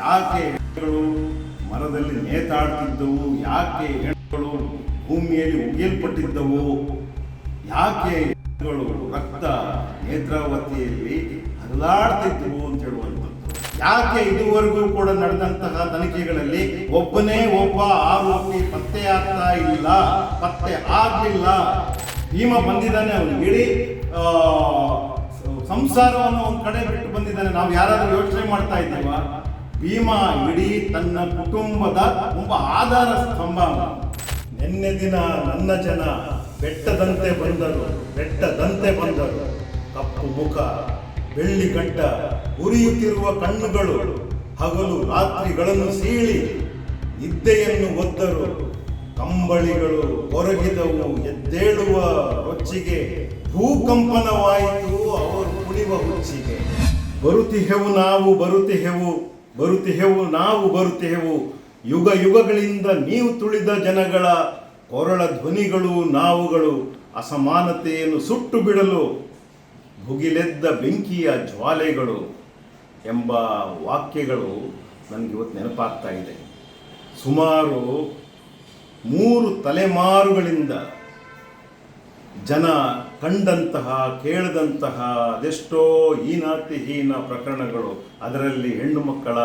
ಯಾಕೆ ಮರದಲ್ಲಿ ನೇತಾಡ್ತಿದ್ದವು? ಯಾಕೆ ಹೆಣ್ಣುಗಳು ಭೂಮಿಯಲ್ಲಿ ಉಗಿಯಲ್ಪಟ್ಟಿದ್ದವು? ಯಾಕೆ ಹೆಣ್ಣುಗಳು ರಕ್ತ ನೇತ್ರಾವತಿಯಲ್ಲಿ ಹರಿದಾಡ್ತಿದ್ದವು ಅಂತ ಹೇಳುವಂಥದ್ದು. ಯಾಕೆ ಇದುವರೆಗೂ ಕೂಡ ನಡೆದಂತಹ ತನಿಖೆಗಳಲ್ಲಿ ಒಬ್ಬನೇ ಒಬ್ಬ ಆರೋಪಿ ಪತ್ತೆ ಆಗ್ತಾ ಇಲ್ಲ, ಪತ್ತೆ ಆಗಲಿಲ್ಲ? ಭೀಮ ಬಂದಿದ್ದಾನೆ, ಅವನು ಇಡೀ ಸಂಸಾರವನ್ನು ಒಂದು ಕಡೆ ಬಿಟ್ಟು ಬಂದಿದ್ದಾನೆ. ನಾವು ಯಾರಾದರೂ ಯೋಚನೆ ಮಾಡ್ತಾ ಇದ್ದೀವ? ಭೀಮ ಇಡೀ ತನ್ನ ಕುಟುಂಬದ ಒಬ್ಬ ಆಧಾರ ಸ್ತಂಭ. ನಿನ್ನೆ ದಿನ ನನ್ನ ಜನ ಬೆಟ್ಟದಂತೆ ಬಂದರು ಬೆಟ್ಟದಂತೆ ಬಂದರು. ಕಪ್ಪು ಮುಖ, ಬೆಳ್ಳಿ ಗಡ್ಡ ಉರಿಯುತ್ತಿರುವ ಕಣ್ಣುಗಳು, ಹಗಲು ರಾತ್ರಿಗಳನ್ನು ಸೀಳಿ ನಿದ್ದೆಯನ್ನು ಒದ್ದರು. ಕಂಬಳಿಗಳು ಹೊರಗಿದವು ಎದ್ದೇಳುವ ರೊಚ್ಚಿಗೆ ಭೂಕಂಪನವಾಯಿತು, ಅವರು ಕುಣಿವ ಹುಚ್ಚಿಗೆ. ಬರುತ್ತಿಹೆವು ನಾವು ಬರುತ್ತಿಹೆವು ಬರುತ್ತಿಹೆವು, ನಾವು ಬರುತ್ತಿಹೆವು. ಯುಗ ಯುಗಗಳಿಂದ ನೀವು ತುಳಿದ ಜನಗಳ ಕೊರಳ ಧ್ವನಿಗಳು, ನಾವುಗಳು ಅಸಮಾನತೆಯನ್ನು ಸುಟ್ಟು ಬಿಡಲು ಭುಗಿಲೆದ್ದ ಬೆಂಕಿಯ ಜ್ವಾಲೆಗಳು ಎಂಬ ವಾಕ್ಯಗಳು ನನಗೆ ಇವತ್ತು ನೆನಪಾಗ್ತಾ ಇದೆ. ಸುಮಾರು ಮೂರು ತಲೆಮಾರುಗಳಿಂದ ಜನ ಕಂಡಂತಹ, ಕೇಳದಂತಹ ಅದೆಷ್ಟೋ ಹೀನಾತಿಹೀನ ಪ್ರಕರಣಗಳು ಅದರಲ್ಲಿ ಹೆಣ್ಣು ಮಕ್ಕಳ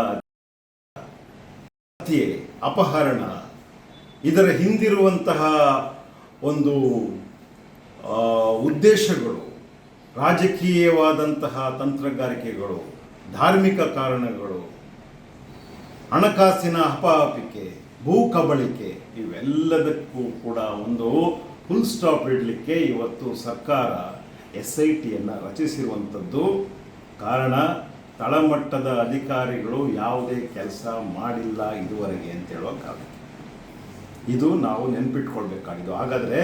ಹತ್ಯೆ, ಅಪಹರಣ, ಇದರ ಹಿಂದಿರುವಂತಹ ಒಂದು ಉದ್ದೇಶಗಳು, ರಾಜಕೀಯವಾದಂತಹ ತಂತ್ರಗಾರಿಕೆಗಳು, ಧಾರ್ಮಿಕ ಕಾರಣಗಳು, ಹಣಕಾಸಿನ ಅಪಹಾಪಿಕೆ, ಭೂ ಕಬಳಿಕೆ, ಇವೆಲ್ಲದಕ್ಕೂ ಕೂಡ ಒಂದು ಫುಲ್ ಸ್ಟಾಪ್ ಇಡಲಿಕ್ಕೆ ಇವತ್ತು ಸರ್ಕಾರ ಎಸ್ ಐ ಟಿಯನ್ನು ರಚಿಸಿರುವಂಥದ್ದು. ಕಾರಣ, ತಳಮಟ್ಟದ ಅಧಿಕಾರಿಗಳು ಯಾವುದೇ ಕೆಲಸ ಮಾಡಿಲ್ಲ ಇದುವರೆಗೆ ಅಂತ ಹೇಳೋಕ್ಕಾಗುತ್ತೆ. ಇದು ನಾವು ನೆನ್ಪಿಟ್ಕೊಳ್ಬೇಕಾಗಿದ್ದು. ಹಾಗಾದರೆ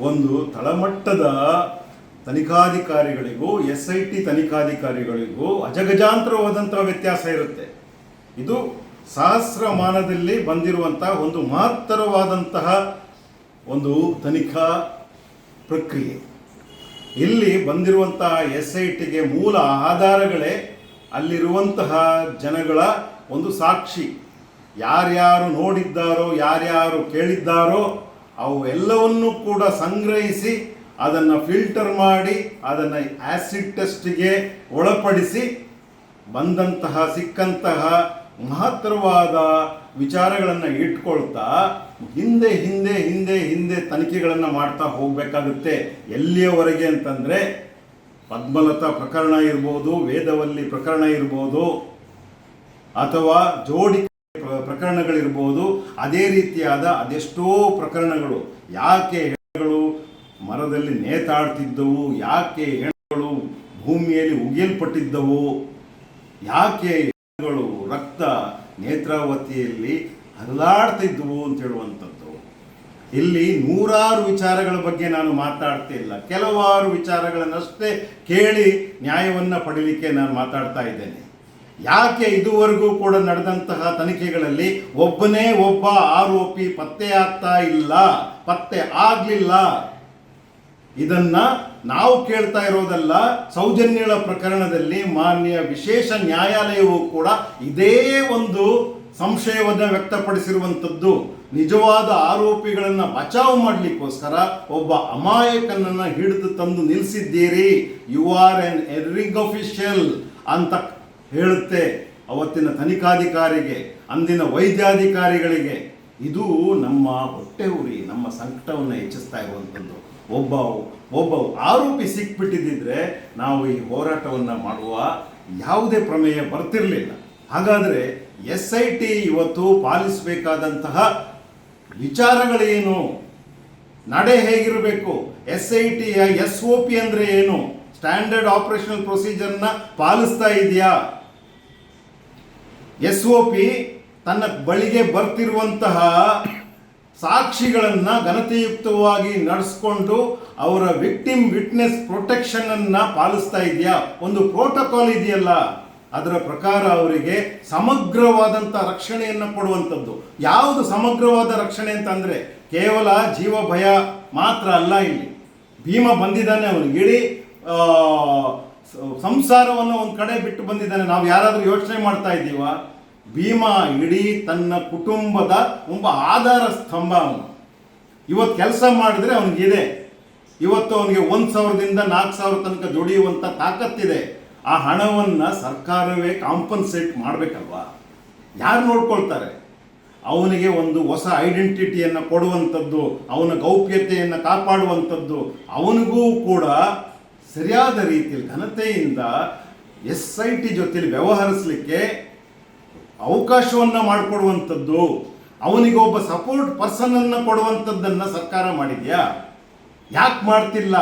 ಒಂದು ತಳಮಟ್ಟದ ತನಿಖಾಧಿಕಾರಿಗಳಿಗೂ ಎಸ್ ಐ ಟಿ ತನಿಖಾಧಿಕಾರಿಗಳಿಗೂ ಅಜಗಜಾಂತರವಾದಂಥ ವ್ಯತ್ಯಾಸ ಇರುತ್ತೆ. ಇದು ಸಹಸ್ರಮಾನದಲ್ಲಿ ಬಂದಿರುವಂತಹ ಒಂದು ಮಹತ್ತರವಾದಂತಹ ಒಂದು ತನಿಖಾ ಪ್ರಕ್ರಿಯೆ. ಇಲ್ಲಿ ಬಂದಿರುವಂತಹ ಎಸ್ ಐ ಟಿಗೆ ಮೂಲ ಆಧಾರಗಳೇ ಅಲ್ಲಿರುವಂತಹ ಜನಗಳ ಒಂದು ಸಾಕ್ಷಿ. ಯಾರ್ಯಾರು ನೋಡಿದ್ದಾರೋ, ಯಾರ್ಯಾರು ಕೇಳಿದ್ದಾರೋ ಅವು ಎಲ್ಲವನ್ನೂ ಕೂಡ ಸಂಗ್ರಹಿಸಿ ಅದನ್ನು ಫಿಲ್ಟರ್ ಮಾಡಿ, ಅದನ್ನು ಆಸಿಡ್ ಟೆಸ್ಟ್ಗೆ ಒಳಪಡಿಸಿ ಬಂದಂತಹ ಸಿಕ್ಕಂತಹ ಮಹತ್ತರವಾದ ವಿಚಾರಗಳನ್ನು ಇಟ್ಕೊಳ್ತಾ ಹಿಂದೆ ಹಿಂದೆ ಹಿಂದೆ ಹಿಂದೆ ತನಿಖೆಗಳನ್ನು ಮಾಡ್ತಾ ಹೋಗಬೇಕಾಗುತ್ತೆ. ಎಲ್ಲಿಯವರೆಗೆ ಅಂತಂದರೆ ಪದ್ಮಲತಾ ಪ್ರಕರಣ ಇರ್ಬೋದು, ವೇದವಲ್ಲಿ ಪ್ರಕರಣ ಇರ್ಬೋದು, ಅಥವಾ ಜೋಡಿ ಪ್ರ- ಪ್ರಕರಣಗಳಿರ್ಬೋದು, ಅದೇ ರೀತಿಯಾದ ಅದೆಷ್ಟೋ ಪ್ರಕರಣಗಳು. ಯಾಕೆ ಹೆಣಗಳು ಮರದಲ್ಲಿ ನೇತಾಡ್ತಿದ್ದವು, ಯಾಕೆ ಹೆಣಗಳು ಭೂಮಿಯಲ್ಲಿ ಉಗಿಯಲ್ಪಟ್ಟಿದ್ದವು, ಯಾಕೆ ಹೆಣಗಳು ರಕ್ತ ನೇತ್ರಾವತಿಯಲ್ಲಿ ಹರಿದಾಡ್ತಿದ್ವು ಅಂತ ಹೇಳುವಂಥದ್ದು. ಇಲ್ಲಿ ನೂರಾರು ವಿಚಾರಗಳ ಬಗ್ಗೆ ನಾನು ಮಾತಾಡ್ತಿಲ್ಲ ಕೆಲವಾರು ವಿಚಾರಗಳನ್ನಷ್ಟೇ ಕೇಳಿ ನ್ಯಾಯವನ್ನು ಪಡೀಲಿಕ್ಕೆ ನಾನು ಮಾತಾಡ್ತಾ ಇದ್ದೇನೆ. ಯಾಕೆ ಇದುವರೆಗೂ ಕೂಡ ನಡೆದಂತಹ ತನಿಖೆಗಳಲ್ಲಿ ಒಬ್ಬನೇ ಒಬ್ಬ ಆರೋಪಿ ಪತ್ತೆ ಆಗ್ತಾ ಇಲ್ಲ, ಪತ್ತೆ ಆಗಲಿಲ್ಲ? ಇದನ್ನ ನಾವು ಕೇಳ್ತಾ ಇರೋದಲ್ಲ, ಸೌಜನ್ಯಗಳ ಪ್ರಕರಣದಲ್ಲಿ ಮಾನ್ಯ ವಿಶೇಷ ನ್ಯಾಯಾಲಯವು ಕೂಡ ಇದೇ ಒಂದು ಸಂಶಯವನ್ನು ವ್ಯಕ್ತಪಡಿಸಿರುವಂಥದ್ದು ನಿಜವಾದ ಆರೋಪಿಗಳನ್ನು ಬಚಾವ್ ಮಾಡಲಿಕ್ಕೋಸ್ಕರ ಒಬ್ಬ ಅಮಾಯಕನನ್ನ ಹಿಡಿದು ತಂದು ನಿಲ್ಲಿಸಿದ್ದೀರಿ you are an erring official ಅಂತ ಹೇಳುತ್ತೆ ಅವತ್ತಿನ ತನಿಖಾಧಿಕಾರಿಗೆ, ಅಂದಿನ ವೈದ್ಯಾಧಿಕಾರಿಗಳಿಗೆ. ಇದು ನಮ್ಮ ಹೊಟ್ಟೆ ಉರಿ, ನಮ್ಮ ಸಂಕಟವನ್ನು ಹೆಚ್ಚಿಸ್ತಾ ಇರುವಂಥದ್ದು. ಒಬ್ಬ ಒಬ್ಬ ಆರೋಪಿ ಸಿಕ್ಬಿಟ್ಟಿದ್ದಿದ್ರೆ ನಾವು ಈ ಹೋರಾಟವನ್ನು ಮಾಡುವ ಯಾವುದೇ ಪ್ರಮೇಯ ಬರ್ತಿರಲಿಲ್ಲ. ಹಾಗಾದರೆ ಎಸ್ ಐ ಟಿ ಇವತ್ತು ಪಾಲಿಸಬೇಕಾದಂತಹ ವಿಚಾರಗಳೇನು? ನಡೆ ಹೇಗಿರಬೇಕು? ಎಸ್ ಐ ಟಿಯ ಎಸ್ ಒ ಪಿ ಅಂದರೆ ಏನು? ಸ್ಟ್ಯಾಂಡರ್ಡ್ ಆಪರೇಷನಲ್ ಪ್ರೊಸೀಜರ್ನ ಪಾಲಿಸ್ತಾ ಇದೆಯಾ? ಎಸ್ ಒ ಪಿ ತನ್ನ ಬಳಿಗೆ ಬರ್ತಿರುವಂತಹ ಸಾಕ್ಷಿಗಳನ್ನು ಘನತೆಯುಕ್ತವಾಗಿ ನಡೆಸ್ಕೊಂಡು ಅವರ ವಿಕ್ಟಿಮ್ ವಿಟ್ನೆಸ್ ಪ್ರೊಟೆಕ್ಷನ್ ಅನ್ನ ಪಾಲಿಸ್ತಾ ಇದೆಯಾ? ಒಂದು ಪ್ರೋಟೋಕಾಲ್ ಇದೆಯಲ್ಲ. ಅದರ ಪ್ರಕಾರ ಅವರಿಗೆ ಸಮಗ್ರವಾದಂಥ ರಕ್ಷಣೆಯನ್ನು ಕೊಡುವಂಥದ್ದು ಯಾವುದು ಸಮಗ್ರವಾದ ರಕ್ಷಣೆ ಅಂತಂದರೆ ಕೇವಲ ಜೀವ ಭಯ ಮಾತ್ರ ಅಲ್ಲ ಇಲ್ಲಿ. ಭೀಮ ಬಂದಿದ್ದಾನೆ ಅವನಿಗೆ ಇಡೀ ಸಂಸಾರವನ್ನು ಒಂದು ಕಡೆ ಬಿಟ್ಟು ಬಂದಿದ್ದಾನೆ. ನಾವು ಯಾರಾದರೂ ಯೋಚನೆ ಮಾಡ್ತಾ ಇದ್ದೀವ? ಭೀಮ ಇಡೀ ತನ್ನ ಕುಟುಂಬದ ಒಬ್ಬ ಆಧಾರ ಸ್ತಂಭ ಅವನು. ಇವತ್ತು ಕೆಲಸ ಮಾಡಿದ್ರೆ ಅವನಿಗಿದೆ. ಇವತ್ತು ಅವನಿಗೆ ಒಂದು ಸಾವಿರದಿಂದ ನಾಲ್ಕು ಸಾವಿರ ತನಕ ದುಡಿಯುವಂಥ ತಾಕತ್ತಿದೆ. ಆ ಹಣವನ್ನು ಸರ್ಕಾರವೇ ಕಾಂಪನ್ಸೇಟ್ ಮಾಡಬೇಕಲ್ವಾ? ಯಾರು ನೋಡ್ಕೊಳ್ತಾರೆ? ಅವನಿಗೆ ಒಂದು ಹೊಸ ಐಡೆಂಟಿಟಿಯನ್ನು ಕೊಡುವಂಥದ್ದು, ಅವನ ಗೌಪ್ಯತೆಯನ್ನು ಕಾಪಾಡುವಂಥದ್ದು, ಅವನಿಗೂ ಕೂಡ ಸರಿಯಾದ ರೀತಿಯಲ್ಲಿ ಘನತೆಯಿಂದ ಎಸ್ ಐ ಟಿ ಜೊತೆಲಿ ವ್ಯವಹರಿಸಲಿಕ್ಕೆ ಅವಕಾಶವನ್ನು ಮಾಡಿಕೊಡುವಂಥದ್ದು, ಅವನಿಗೆ ಒಬ್ಬ ಸಪೋರ್ಟ್ ಪರ್ಸನನ್ನು ಕೊಡುವಂಥದ್ದನ್ನು ಸರ್ಕಾರ ಮಾಡಿದೆಯಾ? ಯಾಕೆ ಮಾಡ್ತಿಲ್ಲ?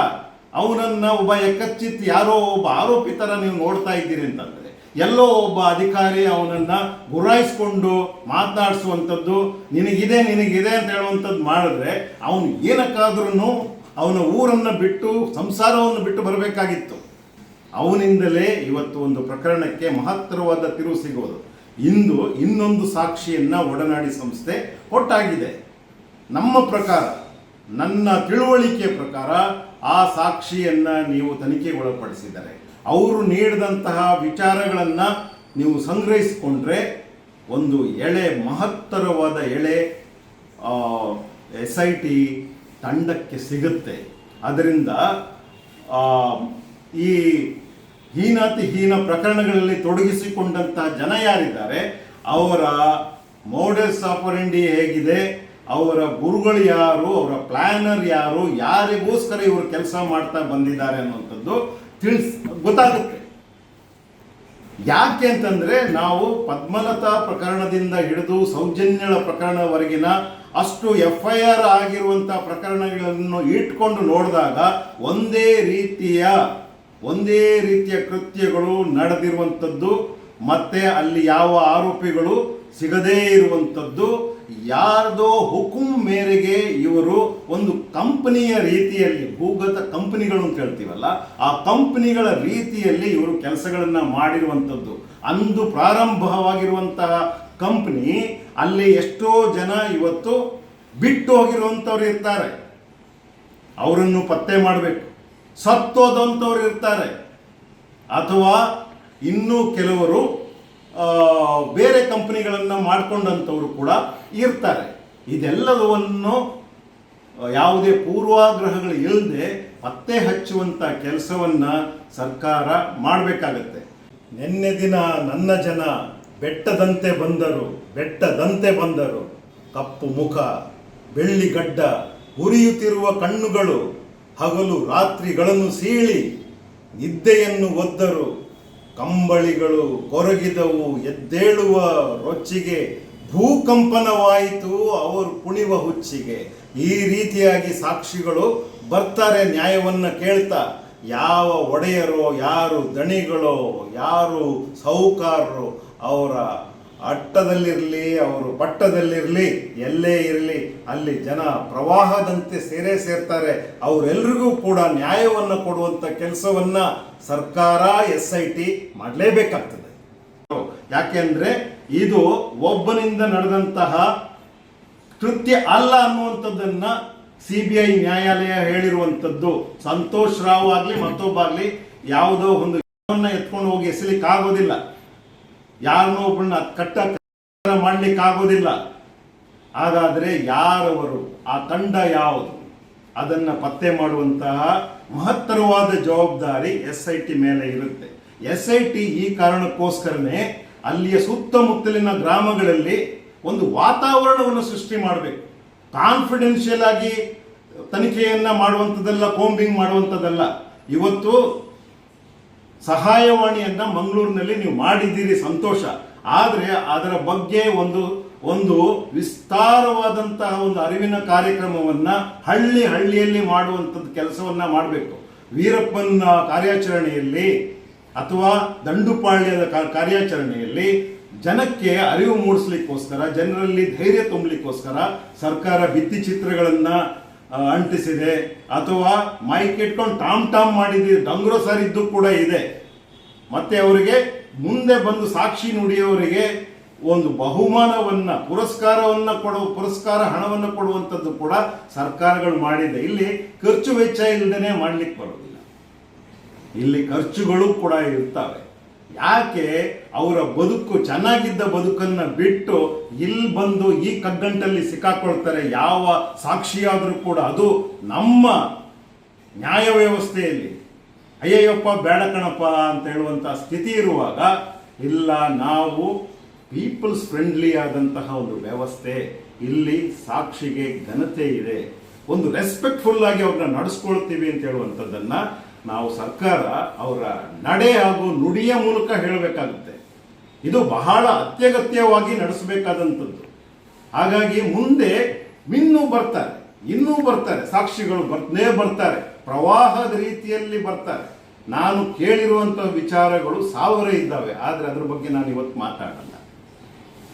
ಅವನನ್ನ ಒಬ್ಬ ಯಕಚಿತ್ ಯಾರೋ ಒಬ್ಬ ಆರೋಪಿ ಥರ ನೀವು ನೋಡ್ತಾ ಇದ್ದೀರಿ ಅಂತಂದ್ರೆ, ಎಲ್ಲೋ ಒಬ್ಬ ಅಧಿಕಾರಿ ಅವನನ್ನ ಗುರಾಯಿಸ್ಕೊಂಡು ಮಾತನಾಡಿಸುವಂಥದ್ದು ನಿನಗಿದೆ ನಿನಗಿದೆ ಅಂತ ಹೇಳುವಂಥದ್ದು ಮಾಡಿದ್ರೆ, ಅವನು ಏನಕ್ಕಾದ್ರೂ ಅವನ ಊರನ್ನು ಬಿಟ್ಟು ಸಂಸಾರವನ್ನು ಬಿಟ್ಟು ಬರಬೇಕಾಗಿತ್ತು. ಅವನಿಂದಲೇ ಇವತ್ತು ಒಂದು ಪ್ರಕರಣಕ್ಕೆ ಮಹತ್ತರವಾದ ತಿರುವು ಸಿಗೋದು. ಇಂದು ಇನ್ನೊಂದು ಸಾಕ್ಷಿಯನ್ನ ಒಡನಾಡಿ ಸಂಸ್ಥೆ ಒಟ್ಟಾಗಿದೆ ನಮ್ಮ ಪ್ರಕಾರ ನನ್ನ ತಿಳುವಳಿಕೆ ಪ್ರಕಾರ ಆ ಸಾಕ್ಷಿಯನ್ನ ನೀವು ತನಿಖೆಗೊಳಪಡಿಸಿದ್ದಾರೆ ಅವರು ನೀಡಿದಂತಹ ವಿಚಾರಗಳನ್ನು ನೀವು ಸಂಗ್ರಹಿಸಿಕೊಂಡ್ರೆ, ಒಂದು ಎಳೆ, ಮಹತ್ತರವಾದ ಎಳೆ ಎಸ್ ಐ ಟಿ ತಂಡಕ್ಕೆ ಸಿಗುತ್ತೆ. ಅದರಿಂದ ಈ ಹೀನಾತಿ ಹೀನ ಪ್ರಕರಣಗಳಲ್ಲಿ ತೊಡಗಿಸಿಕೊಂಡಂತಹ ಜನ ಯಾರಿದ್ದಾರೆ, ಅವರ ಮೋಡಲ್ಸ್ ಆಪರೆಂಡಿ ಹೇಗಿದೆ ಅವರ ಗುರುಗಳು ಯಾರು, ಅವರ ಪ್ಲಾನರ್ ಯಾರು, ಯಾರಿಗೋಸ್ಕರ ಇವರು ಕೆಲಸ ಮಾಡ್ತಾ ಬಂದಿದ್ದಾರೆ ಅನ್ನುವಂಥದ್ದು ತಿಳಿಸ್, ಗೊತ್ತಾಗುತ್ತೆ. ಯಾಕೆ ಅಂತಂದ್ರೆ ನಾವು ಪದ್ಮಲತಾ ಪ್ರಕರಣದಿಂದ ಹಿಡಿದು ಸೌಜನ್ಯಳ ಪ್ರಕರಣವರೆಗಿನ ಅಷ್ಟು ಎಫ್ ಐ ಆರ್ ಆಗಿರುವಂಥ ಪ್ರಕರಣಗಳನ್ನು ಇಟ್ಕೊಂಡು ನೋಡಿದಾಗ ಒಂದೇ ರೀತಿಯ ಒಂದೇ ರೀತಿಯ ಕೃತ್ಯಗಳು ನಡೆದಿರುವಂಥದ್ದು, ಮತ್ತೆ ಅಲ್ಲಿ ಯಾವ ಆರೋಪಿಗಳು ಸಿಗದೇ ಇರುವಂಥದ್ದು ಯಾರ್ದೋ ಹುಕುಂ ಮೇರೆಗೆ ಇವರು ಒಂದು ಕಂಪನಿಯ ರೀತಿಯಲ್ಲಿ, ಭೂಗತ ಕಂಪನಿಗಳು ಅಂತ ಹೇಳ್ತೀವಲ್ಲ, ಆ ಕಂಪನಿಗಳ ರೀತಿಯಲ್ಲಿ ಇವರು ಕೆಲಸಗಳನ್ನ ಮಾಡಿರುವಂಥದ್ದು. ಅಂದು ಪ್ರಾರಂಭವಾಗಿರುವಂತಹ ಕಂಪನಿ, ಅಲ್ಲಿ ಎಷ್ಟೋ ಜನ ಇವತ್ತು ಬಿಟ್ಟು ಹೋಗಿರುವಂಥವ್ರು ಇರ್ತಾರೆ. ಅವರನ್ನು ಪತ್ತೆ ಮಾಡಬೇಕು. ಸತ್ತೋದಂಥವ್ರು ಇರ್ತಾರೆ. ಅಥವಾ ಇನ್ನೂ ಕೆಲವರು ಬೇರೆ ಕಂಪನಿಗಳನ್ನು ಮಾಡಿಕೊಂಡಂಥವ್ರು ಕೂಡ ಇರ್ತಾರೆ. ಇದೆಲ್ಲವನ್ನು ಯಾವುದೇ ಪೂರ್ವಾಗ್ರಹಗಳು ಇಲ್ಲದೆ ಪತ್ತೆ ಹಚ್ಚುವಂಥ ಕೆಲಸವನ್ನ ಸರ್ಕಾರ ಮಾಡಬೇಕಾಗತ್ತೆ. ನಿನ್ನೆ ದಿನ ನನ್ನ ಜನ ಬೆಟ್ಟದಂತೆ ಬಂದರು ಬೆಟ್ಟದಂತೆ ಬಂದರು. ಕಪ್ಪು ಮುಖ, ಬೆಳ್ಳಿ ಗಡ್ಡ, ಉರಿಯುತ್ತಿರುವ ಕಣ್ಣುಗಳು, ಹಗಲು ರಾತ್ರಿಗಳನ್ನು ಸೀಳಿ ನಿದ್ದೆಯನ್ನು ಒದ್ದರು. ಕಂಬಳಿಗಳು ಕೊರಗಿದವು, ಎದ್ದೇಳುವ ರೊಚ್ಚಿಗೆ ಭೂಕಂಪನವಾಯಿತು, ಅವರು ಕುಣಿವ ಹುಚ್ಚಿಗೆ. ಈ ರೀತಿಯಾಗಿ ಸಾಕ್ಷಿಗಳು ಬರ್ತಾರೆ ನ್ಯಾಯವನ್ನ ಕೇಳ್ತಾ, ಯಾವ ಒಡೆಯರೋ, ಯಾರು ದಣಿಗಳೋ, ಯಾರು ಸಾಹುಕಾರರು ಅವರ ಅಟ್ಟದಲ್ಲಿರಲಿ, ಅವರು ಪಟ್ಟದಲ್ಲಿರಲಿ, ಎಲ್ಲೇ ಇರಲಿ, ಅಲ್ಲಿ ಜನ ಪ್ರವಾಹದಂತೆ ಸೇರೇ ಸೇರ್ತಾರೆ. ಅವರೆಲ್ಲರಿಗೂ ಕೂಡ ನ್ಯಾಯವನ್ನು ಕೊಡುವಂಥ ಕೆಲಸವನ್ನು ಸರ್ಕಾರ, ಎಸ್ ಐ ಟಿ ಮಾಡಲೇಬೇಕಾಗ್ತದೆ. ಯಾಕೆಂದ್ರೆ ಇದು ಒಬ್ಬನಿಂದ ನಡೆದಂತಹ ಕೃತ್ಯ ಅಲ್ಲ ಅನ್ನುವಂಥದ್ದನ್ನ ಸಿ ಬಿ ಐ ನ್ಯಾಯಾಲಯ ಹೇಳಿರುವಂಥದ್ದು. ಸಂತೋಷ್ ರಾವ್ ಆಗ್ಲಿ, ಮತ್ತೊಬ್ಬ ಆಗ್ಲಿ, ಯಾವುದೋ ಒಂದು ಎತ್ಕೊಂಡು ಹೋಗಿ ಎಸಲಿಕ್ಕೆ ಆಗೋದಿಲ್ಲ. ಯಾರನ್ನೋ ಒಬ್ಬರನ್ನ ಕಟ್ಟ ಮಾಡ್ಲಿಕ್ಕೆ ಆಗೋದಿಲ್ಲ. ಹಾಗಾದ್ರೆ ಯಾರವರು, ಆ ತಂಡ ಯಾವುದು? ಅದನ್ನ ಪತ್ತೆ ಮಾಡುವಂತಹ ಮಹತ್ತರವಾದ ಜವಾಬ್ದಾರಿ ಎಸ್ ಐ ಟಿ ಮೇಲೆ ಇರುತ್ತೆ. ಎಸ್ ಐ ಟಿ ಈ ಕಾರಣಕ್ಕೋಸ್ಕರನೇ ಅಲ್ಲಿಯ ಸುತ್ತಮುತ್ತಲಿನ ಗ್ರಾಮಗಳಲ್ಲಿ ಒಂದು ವಾತಾವರಣವನ್ನು ಸೃಷ್ಟಿ ಮಾಡಬೇಕು. ಕಾನ್ಫಿಡೆನ್ಷಿಯಲ್ ಆಗಿ ತನಿಖೆಯನ್ನ ಮಾಡುವಂಥದ್ದಲ್ಲ ಕೋಂಬಿಂಗ್ ಮಾಡುವಂಥದ್ದಲ್ಲ. ಇವತ್ತು ಸಹಾಯವಾಣಿಯನ್ನ ಮಂಗಳೂರಿನಲ್ಲಿ ನೀವು ಮಾಡಿದ್ದೀರಿ ಸಂತೋಷ. ಆದರೆ ಅದರ ಬಗ್ಗೆ ಒಂದು ಒಂದು ವಿಸ್ತಾರವಾದಂತಹ ಒಂದು ಅರಿವಿನ ಕಾರ್ಯಕ್ರಮವನ್ನ ಹಳ್ಳಿ ಹಳ್ಳಿಯಲ್ಲಿ ಮಾಡುವಂಥದ್ದು ಕೆಲಸವನ್ನ ಮಾಡಬೇಕು. ವೀರಪ್ಪನ ಕಾರ್ಯಾಚರಣೆಯಲ್ಲಿ ಅಥವಾ ದಂಡುಪಾಳ್ಯದ ಕಾರ್ಯಾಚರಣೆಯಲ್ಲಿ ಜನಕ್ಕೆ ಅರಿವು ಮೂಡಿಸ್ಲಿಕ್ಕೋಸ್ಕರ, ಜನರಲ್ಲಿ ಧೈರ್ಯ ತುಂಬಲಿಕ್ಕೋಸ್ಕರ ಸರ್ಕಾರ ಭಿತ್ತಿ ಚಿತ್ರಗಳನ್ನು ಅಂಟಿಸಿದೆ. ಅಥವಾ ಮೈಕ್ ಇಟ್ಕೊಂಡು ಟಾಮ್ ಟಾಮ್ ಮಾಡಿದ ಡಂಗ್ರೋ ಸಾರಿದ್ದು ಕೂಡ ಇದೆ. ಮತ್ತೆ ಅವರಿಗೆ ಮುಂದೆ ಬಂದು ಸಾಕ್ಷಿ ನುಡಿಯವರಿಗೆ ಒಂದು ಬಹುಮಾನವನ್ನ, ಪುರಸ್ಕಾರವನ್ನ ಕೊಡುವ ಪುರಸ್ಕಾರ ಹಣವನ್ನು ಕೊಡುವಂಥದ್ದು ಕೂಡ ಸರ್ಕಾರಗಳು ಮಾಡಿದೆ. ಇಲ್ಲಿ ಖರ್ಚು ವೆಚ್ಚ ಇಲ್ಲದೇನೆ ಮಾಡ್ಲಿಕ್ಕೆ ಬರೋದಿಲ್ಲ. ಇಲ್ಲಿ ಖರ್ಚುಗಳು ಕೂಡ ಇರ್ತವೆ. ಯಾಕೆ ಅವರ ಬದುಕು ಚೆನ್ನಾಗಿದ್ದ ಬದುಕನ್ನ ಬಿಟ್ಟು ಇಲ್ಲಿ ಬಂದು ಈ ಕಗ್ಗಂಟಲ್ಲಿ ಸಿಕ್ಕಾಕೊಳ್ತಾರೆ ಯಾವ ಸಾಕ್ಷಿಯಾದರೂ ಕೂಡ ಅದು ನಮ್ಮ ನ್ಯಾಯ ವ್ಯವಸ್ಥೆಯಲ್ಲಿ. ಅಯ್ಯಯ್ಯಪ್ಪ, ಬೇಡ ಕಣಪ್ಪ ಅಂತ ಹೇಳುವಂಥ ಸ್ಥಿತಿ ಇರುವಾಗ ಇಲ್ಲ, ನಾವು ಪೀಪಲ್ಸ್ ಫ್ರೆಂಡ್ಲಿ ಆದಂತಹ ಒಂದು ವ್ಯವಸ್ಥೆ, ಇಲ್ಲಿ ಸಾಕ್ಷಿಗೆ ಘನತೆ ಇದೆ. ಒಂದು ರೆಸ್ಪೆಕ್ಟ್ಫುಲ್ ಆಗಿ ಅವ್ರನ್ನ ನಡೆಸ್ಕೊಳ್ತೀವಿ ಅಂತ ಹೇಳುವಂಥದ್ದನ್ನ ನಾವು ಸರ್ಕಾರ ಅವರ ನಡೆ ಹಾಗೂ ನುಡಿಯ ಮೂಲಕ ಹೇಳಬೇಕಾಗುತ್ತೆ. ಇದು ಬಹಳ ಅತ್ಯಗತ್ಯವಾಗಿ ನಡೆಸಬೇಕಾದಂಥದ್ದು. ಹಾಗಾಗಿ ಮುಂದೆ ಇನ್ನೂ ಬರ್ತಾರೆ ಇನ್ನೂ ಬರ್ತಾರೆ, ಸಾಕ್ಷಿಗಳು ಬರ್ತನೇ ಬರ್ತಾರೆ, ಪ್ರವಾಹದ ರೀತಿಯಲ್ಲಿ ಬರ್ತಾರೆ. ನಾನು ಕೇಳಿರುವಂತಹ ವಿಚಾರಗಳು ಸಾವಿರ ಇದ್ದಾವೆ, ಆದರೆ ಅದ್ರ ಬಗ್ಗೆ ನಾನು ಇವತ್ತು ಮಾತಾಡಲ್ಲ.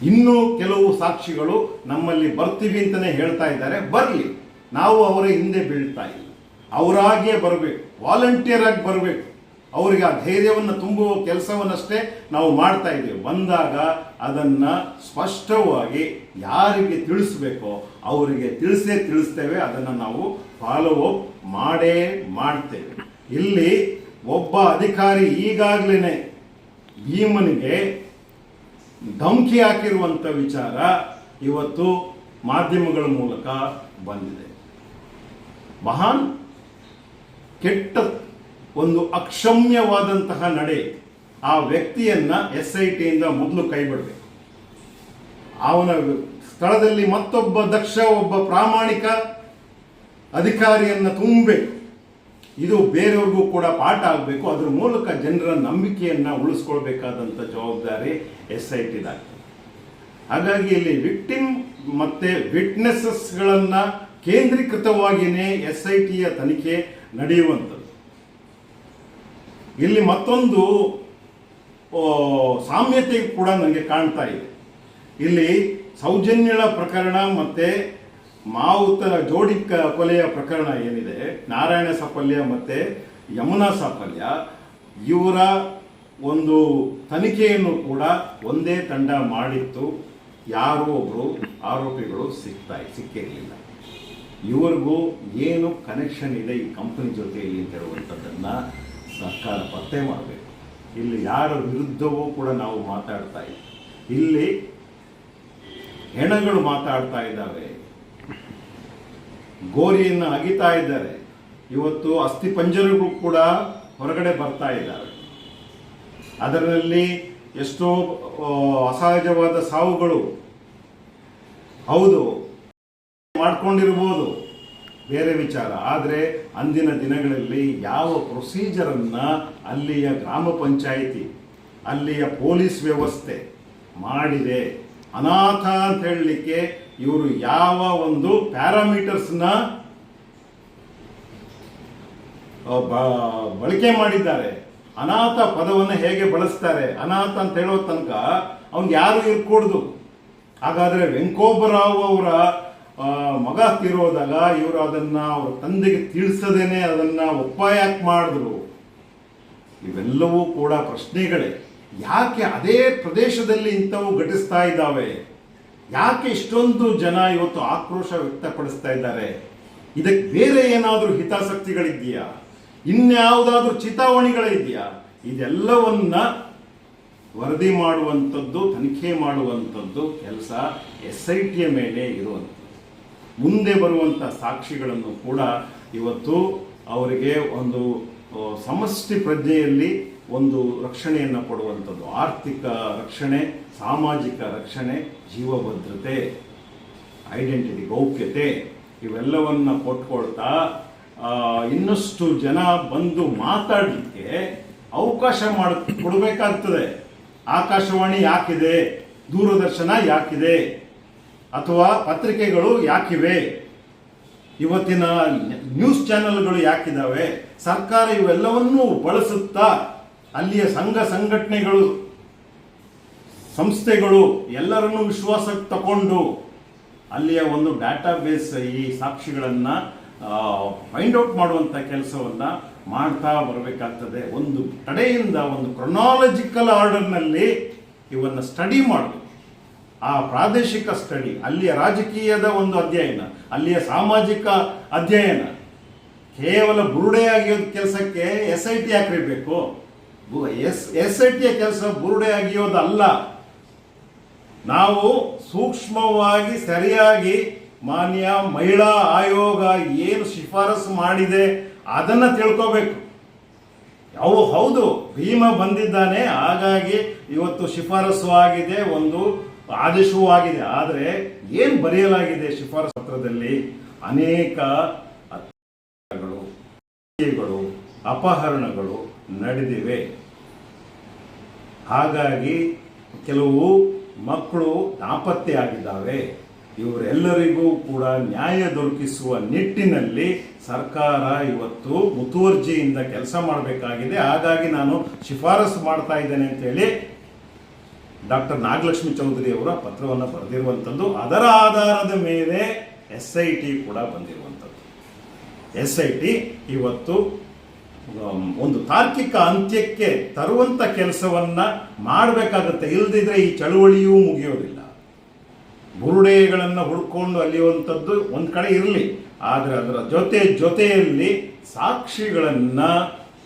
ಇನ್ನೂ ಕೆಲವು ಸಾಕ್ಷಿಗಳು ನಮ್ಮಲ್ಲಿ ಬರ್ತೀವಿ ಅಂತಲೇ ಹೇಳ್ತಾ ಇದ್ದಾರೆ. ಬರಲಿ, ನಾವು ಅವರ ಹಿಂದೆ ಬೀಳ್ತಾ ಇಲ್ಲ. ಅವರಾಗಿಯೇ ಬರಬೇಕು. ವಾಲಂಟಿಯರ್ ಆಗಿ ಬರಬೇಕು. ಅವರಿಗೆ ಆ ಧೈರ್ಯವನ್ನು ತುಂಬುವ ಕೆಲಸವನ್ನಷ್ಟೇ ನಾವು ಮಾಡ್ತಾ ಇದ್ದೇವೆ. ಬಂದಾಗ ಅದನ್ನ ಸ್ಪಷ್ಟವಾಗಿ ಯಾರಿಗೆ ತಿಳಿಸ್ಬೇಕೋ ಅವರಿಗೆ ತಿಳಿಸೇ ತಿಳಿಸ್ತೇವೆ. ಅದನ್ನು ನಾವು ಫಾಲೋ ಅಪ್ ಮಾಡೇ ಮಾಡ್ತೇವೆ. ಇಲ್ಲಿ ಒಬ್ಬ ಅಧಿಕಾರಿ ಈಗಾಗಲೇ ಭೀಮನಿಗೆ ಧಮಕಿ ಹಾಕಿರುವಂಥ ವಿಚಾರ ಇವತ್ತು ಮಾಧ್ಯಮಗಳ ಮೂಲಕ ಬಂದಿದೆ. ಮಹಾನ್ ಕೆಟ್ಟ ಒಂದು ಅಕ್ಷಮ್ಯವಾದಂತಹ ನಡೆ ಆ ವ್ಯಕ್ತಿಯನ್ನ ಎಸ್ ಐ ಟಿಯಿಂದ ಮೊದಲು ಕೈಬಿಡಬೇಕು. ಅವನ ಸ್ಥಳದಲ್ಲಿ ಮತ್ತೊಬ್ಬ ದಕ್ಷ, ಒಬ್ಬ ಪ್ರಾಮಾಣಿಕ ಅಧಿಕಾರಿಯನ್ನ ತುಂಬಬೇಕು. ಇದು ಬೇರೆಯವ್ರಿಗೂ ಕೂಡ ಪಾಠ ಆಗಬೇಕು. ಅದ್ರ ಮೂಲಕ ಜನರ ನಂಬಿಕೆಯನ್ನ ಉಳಿಸ್ಕೊಳ್ಬೇಕಾದಂಥ ಜವಾಬ್ದಾರಿ ಎಸ್ ಐ ಟಿದಾಗ್ತದೆ ಹಾಗಾಗಿ ಇಲ್ಲಿ ವಿಕ್ಟಿಮ್ ಮತ್ತೆ ವಿಟ್ನೆಸಸ್ಗಳನ್ನ ಕೇಂದ್ರೀಕೃತವಾಗಿಯೇ ಎಸ್ ಐ ಟಿಯ ತನಿಖೆ ನಡೆಯುವಂಥದ್ದು. ಇಲ್ಲಿ ಮತ್ತೊಂದು ಸಾಮ್ಯತೆ ಕೂಡ ನನಗೆ ಕಾಣ್ತಾ ಇದೆ. ಇಲ್ಲಿ ಸೌಜನ್ಯಳ ಪ್ರಕರಣ ಮತ್ತೆ ಮಾವುತರ ಜೋಡಿ ಕೊಲೆಯ ಪ್ರಕರಣ ಏನಿದೆ, ನಾರಾಯಣ ಸಾಫಲ್ಯ ಮತ್ತೆ ಯಮುನಾ ಸಾಫಲ್ಯ, ಇವರ ಒಂದು ತನಿಖೆಯನ್ನು ಕೂಡ ಒಂದೇ ತಂಡ ಮಾಡಿತ್ತು. ಯಾರೋ ಒಬ್ಬರು ಆರೋಪಿಗಳು ಸಿಗ್ತಾ ಸಿಕ್ಕಿರಲಿಲ್ಲ ಇವ್ರಿಗೂ ಏನು ಕನೆಕ್ಷನ್ ಇದೆ ಈ ಕಂಪನಿ ಜೊತೆಯಲ್ಲಿ ಅಂತ ಹೇಳುವಂಥದ್ದನ್ನು ಸರ್ಕಾರ ಪತ್ತೆ ಮಾಡಬೇಕು. ಇಲ್ಲಿ ಯಾರ ವಿರುದ್ಧವೂ ಕೂಡ ನಾವು ಮಾತಾಡ್ತಾ ಇಲ್ಲ. ಇಲ್ಲಿ ಹೆಣಗಳು ಮಾತಾಡ್ತಾ ಇದ್ದಾವೆ. ಗೋರಿಯನ್ನು ಅಗಿತಾ ಇದ್ದಾರೆ. ಇವತ್ತು ಅಸ್ಥಿ ಪಂಜರಗಳು ಕೂಡ ಹೊರಗಡೆ ಬರ್ತಾ ಇದ್ದಾವೆ ಅದರಲ್ಲಿ ಎಷ್ಟೋ ಅಸಹಜವಾದ ಸಾವುಗಳು. ಹೌದು ಮಾಡ್ಕೊಂಡಿರ್ಬೋದು. ಬೇರೆ ವಿಚಾರ. ಆದರೆ ಅಂದಿನ ದಿನಗಳಲ್ಲಿ ಯಾವ ಪ್ರೊಸೀಜರನ್ನು ಅಲ್ಲಿಯ ಗ್ರಾಮ ಪಂಚಾಯಿತಿ, ಅಲ್ಲಿಯ ಪೊಲೀಸ್ ವ್ಯವಸ್ಥೆ ಮಾಡಿದೆ. ಅನಾಥ ಅಂತ ಹೇಳಲಿಕ್ಕೆ ಇವರು ಯಾವ ಒಂದು ಪ್ಯಾರಾಮೀಟರ್ಸ್ನ ಬಳಕೆ ಮಾಡಿದ್ದಾರೆ. ಅನಾಥ ಪದವನ್ನು ಹೇಗೆ ಬಳಸ್ತಾರೆ? ಅನಾಥ ಅಂತ ಹೇಳೋ ತನಕ ಅವ್ನಿಗೆ ಯಾರು ಇರ್ಕೂಡ್ದು? ಹಾಗಾದ್ರೆ ವೆಂಕೋಬರಾವ್ ಅವರ ಮಗ ತಿರೋದಾಗ ಇವರು ಅದನ್ನ ಅವ್ರ ತಂದೆಗೆ ತಿಳಿಸದೇನೆ ಅದನ್ನ ಒಪ್ಪಾಯ ಯಾಕೆ ಮಾಡಿದ್ರು. ಇವೆಲ್ಲವೂ ಕೂಡ ಪ್ರಶ್ನೆಗಳೇ. ಯಾಕೆ ಅದೇ ಪ್ರದೇಶದಲ್ಲಿ ಇಂಥವು ಘಟಿಸ್ತಾ ಇದ್ದಾವೆ? ಯಾಕೆ ಇಷ್ಟೊಂದು ಜನ ಇವತ್ತು ಆಕ್ರೋಶ ವ್ಯಕ್ತಪಡಿಸ್ತಾ ಇದ್ದಾರೆ? ಇದಕ್ಕೆ ಬೇರೆ ಏನಾದರೂ ಹಿತಾಸಕ್ತಿಗಳಿದೆಯಾ? ಇನ್ಯಾವುದಾದ್ರೂ ಚಿತಾವಣಿಗಳಿದೆಯಾ? ಇದೆಲ್ಲವನ್ನ ವರದಿ ಮಾಡುವಂಥದ್ದು, ತನಿಖೆ ಮಾಡುವಂಥದ್ದು ಕೆಲಸ ಎಸ್ ಐ ಟಿಯ ಮೇಲೆ ಇರುವಂಥದ್ದು. ಮುಂದೆ ಬರುವಂಥ ಸಾಕ್ಷಿಗಳನ್ನು ಕೂಡ ಇವತ್ತು ಅವರಿಗೆ ಒಂದು ಸಮಷ್ಟಿ ಪ್ರಜ್ಞೆಯಲ್ಲಿ ಒಂದು ರಕ್ಷಣೆಯನ್ನು ಕೊಡುವಂಥದ್ದು. ಆರ್ಥಿಕ ರಕ್ಷಣೆ, ಸಾಮಾಜಿಕ ರಕ್ಷಣೆ ಜೀವ ಭದ್ರತೆ ಐಡೆಂಟಿಟಿ ಗೌಪ್ಯತೆ ಇವೆಲ್ಲವನ್ನು ಕೊಟ್ಕೊಳ್ತಾ ಇನ್ನಷ್ಟು ಜನ ಬಂದು ಮಾತಾಡಲಿಕ್ಕೆ ಅವಕಾಶ ಮಾಡ, ಕೊಡಬೇಕಾಗ್ತದೆ. ಆಕಾಶವಾಣಿ ಯಾಕಿದೆ? ದೂರದರ್ಶನ ಯಾಕಿದೆ? ಅಥವಾ ಪತ್ರಿಕೆಗಳು ಯಾಕಿವೆ? ಇವತ್ತಿನ ನ್ಯೂಸ್ ಚಾನೆಲ್ಗಳು ಯಾಕಿದಾವೆ? ಸರ್ಕಾರ ಇವೆಲ್ಲವನ್ನೂ ಬಳಸುತ್ತಾ ಅಲ್ಲಿಯ ಸಂಘ ಸಂಘಟನೆಗಳು, ಸಂಸ್ಥೆಗಳು ಎಲ್ಲರನ್ನೂ ವಿಶ್ವಾಸಕ್ಕೆ ತಗೊಂಡು ಅಲ್ಲಿಯ ಒಂದು ಡಾಟಾ ಬೇಸ್ ಈ ಸಾಕ್ಷಿಗಳನ್ನು ಫೈಂಡ್ ಔಟ್ ಮಾಡುವಂಥ ಕೆಲಸವನ್ನ ಮಾಡ್ತಾ ಬರಬೇಕಾಗ್ತದೆ. ಒಂದು ಕಡೆಯಿಂದ ಒಂದು ಕ್ರೊನಾಲಜಿಕಲ್ ಆರ್ಡರ್ನಲ್ಲಿ ಇವನ್ನು ಸ್ಟಡಿ ಮಾಡಬೇಕು. ಆ ಪ್ರಾದೇಶಿಕ ಸ್ಟಡಿ ಅಲ್ಲಿಯ ರಾಜಕೀಯದ ಒಂದು ಅಧ್ಯಯನ, ಅಲ್ಲಿಯ ಸಾಮಾಜಿಕ ಅಧ್ಯಯನ. ಕೇವಲ ಬುರುಡೆಯಾಗಿ ಕೆಲಸಕ್ಕೆ ಎಸ್ ಐ ಟಿ ಹಾಕಿರಬೇಕು ಎಸ್ ಎಸ್ ಐ ಟಿಯ ಕೆಲಸ ಬುರುಡೆ ಆಗಿಯೋದಲ್ಲ ನಾವು ಸೂಕ್ಷ್ಮವಾಗಿ ಸರಿಯಾಗಿ ಮಾನ್ಯ ಮಹಿಳಾ ಆಯೋಗ ಏನು ಶಿಫಾರಸು ಮಾಡಿದೆ ಅದನ್ನ ತಿಳ್ಕೋಬೇಕು. ಅವು ಹೌದು, ಭೀಮ ಬಂದಿದ್ದಾನೆ, ಹಾಗಾಗಿ ಇವತ್ತು ಶಿಫಾರಸು ಆಗಿದೆ ಒಂದು ಆದೇಶವೂ ಆಗಿದೆ. ಆದರೆ ಏನು ಬರೆಯಲಾಗಿದೆ ಶಿಫಾರಸು ಪತ್ರದಲ್ಲಿ? ಅನೇಕ ಅಪಹರಣಗಳು ನಡೆದಿವೆ. ಹಾಗಾಗಿ ಕೆಲವು ಮಕ್ಕಳು ನಾಪತ್ತೆಯಾಗಿದ್ದಾವೆ ಇವರೆಲ್ಲರಿಗೂ ಕೂಡ ನ್ಯಾಯ ದೊರಕಿಸುವ ನಿಟ್ಟಿನಲ್ಲಿ ಸರ್ಕಾರ ಇವತ್ತು ಮುತುವರ್ಜಿಯಿಂದ ಕೆಲಸ ಮಾಡಬೇಕಾಗಿದೆ. ಹಾಗಾಗಿ ನಾನು ಶಿಫಾರಸು ಮಾಡ್ತಾ ಇದ್ದೇನೆ ಅಂತೇಳಿ ಡಾಕ್ಟರ್ ನಾಗಲಕ್ಷ್ಮಿ ಚೌಧರಿ ಅವರ ಪತ್ರವನ್ನು ಬರೆದಿರುವಂಥದ್ದು, ಅದರ ಆಧಾರದ ಮೇಲೆ ಎಸ್ ಐ ಟಿ ಕೂಡ ಬಂದಿರುವಂಥದ್ದು. ಎಸ್ ಐ ಟಿ ಇವತ್ತು ಒಂದು ತಾರ್ಕಿಕ ಅಂತ್ಯಕ್ಕೆ ತರುವಂಥ ಕೆಲಸವನ್ನು ಮಾಡಬೇಕಾಗುತ್ತೆ. ಇಲ್ದಿದ್ರೆ ಈ ಚಳುವಳಿಯೂ ಮುಗಿಯೋದಿಲ್ಲ. ಬುರುಡೆಗಳನ್ನು ಹುಡ್ಕೊಂಡು ಅಲಿಯುವಂಥದ್ದು ಒಂದು ಕಡೆ ಇರಲಿ, ಆದರೆ ಅದರ ಜೊತೆ ಜೊತೆಯಲ್ಲಿ ಸಾಕ್ಷಿಗಳನ್ನ